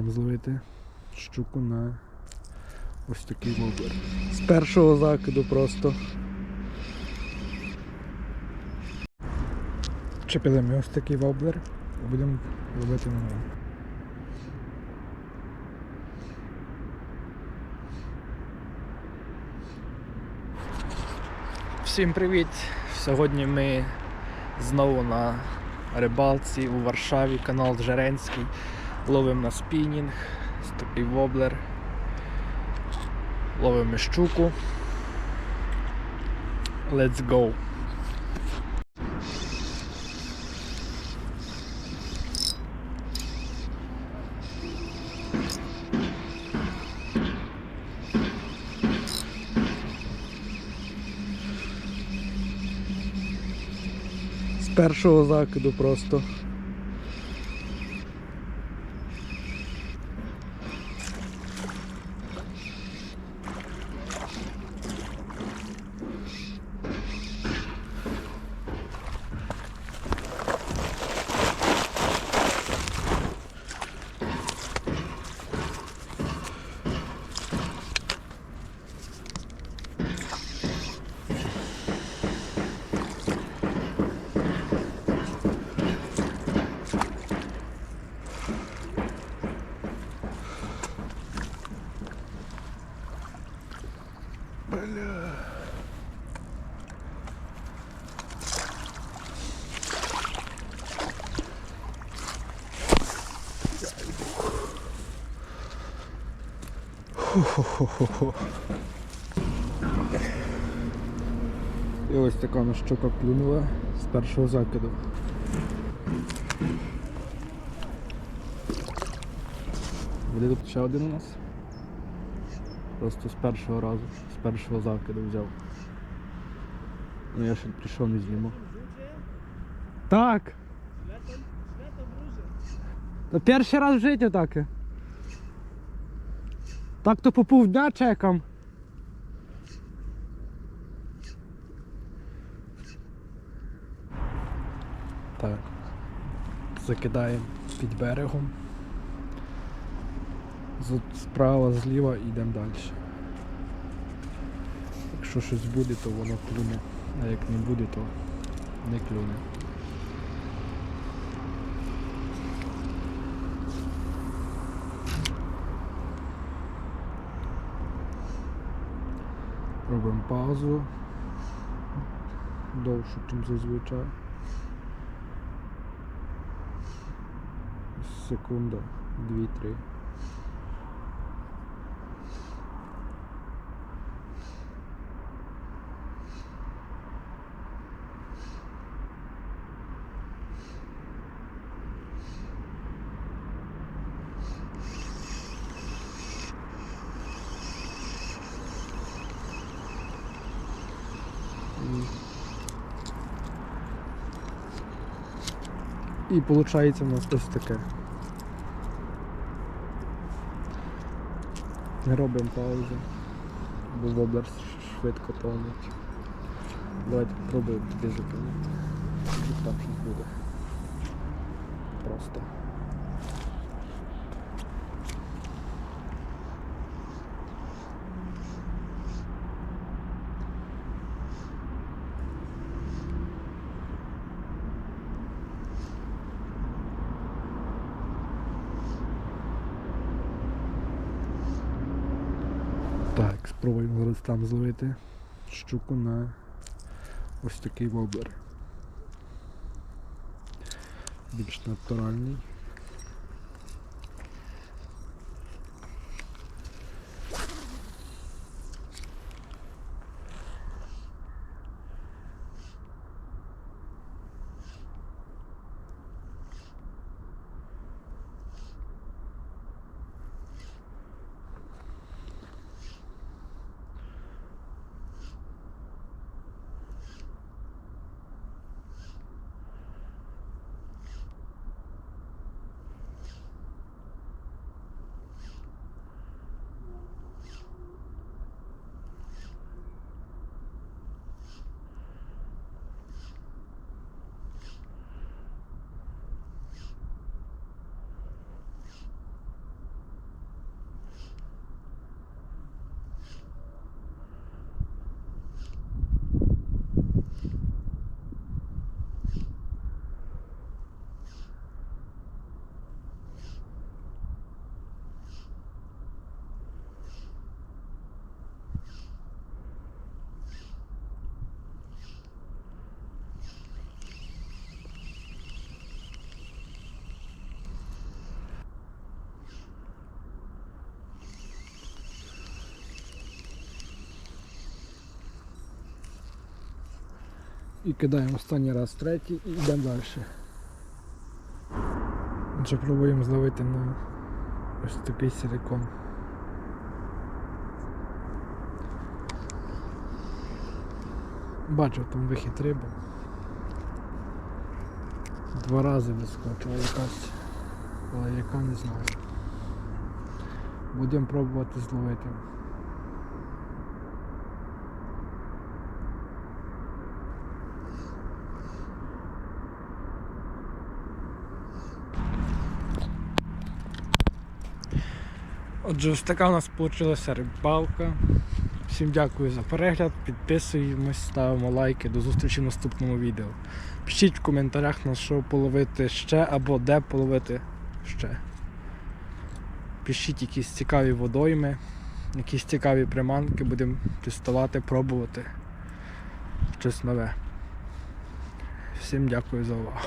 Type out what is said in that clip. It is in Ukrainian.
там зловити щуку на ось такий воблер. З першого закиду просто. Чепили ми ось такий воблер і будемо ловити на нього. Всім привіт! Сьогодні ми знову на рибалці у Варшаві, канал Жеренський. Ловимо на спінінг, такий воблер. Ловимо щуку. Let's go! З першого закиду просто. Хо-хо-хо-хо. І ось така на щука клюнула з першого закиду. Буде тут ще один у нас. Просто з першого разу, з першого закиду взяв. Ну я ще прийшов не знімав. Так! Та перший раз в житті таке. Так то по півдня чекам. Так. Закидаємо під берегом. Справа, зліва і йдемо далі. Якщо щось буде, то воно клюне. А як не буде, то не клюне. Робимо паузу. Довшу, ніж зазвичай. Секунда, дві-три. І виходить у нас ось таке. Не робимо паузу, бо воблер швидко тонуть. Давайте пробуємо туди Так щось буде. Просто. Так, спробуємо зараз там зловити щуку на ось такий воблер. Більш натуральний. І кидаємо останній раз третій і йдемо далі. Отже, пробуємо зловити на ось такий силикон. Бачив там вихід риби. Два рази вискочила якась, але яка не знаю. Будемо пробувати зловити. Отже, ось така у нас вийшла рибалка. Всім дякую за перегляд, підписуємось, ставимо лайки. До зустрічі в наступному відео. Пишіть в коментарях на що половити ще або де половити ще. Пишіть якісь цікаві водойми, якісь цікаві приманки, будемо тестувати, пробувати щось нове. Всім дякую за увагу.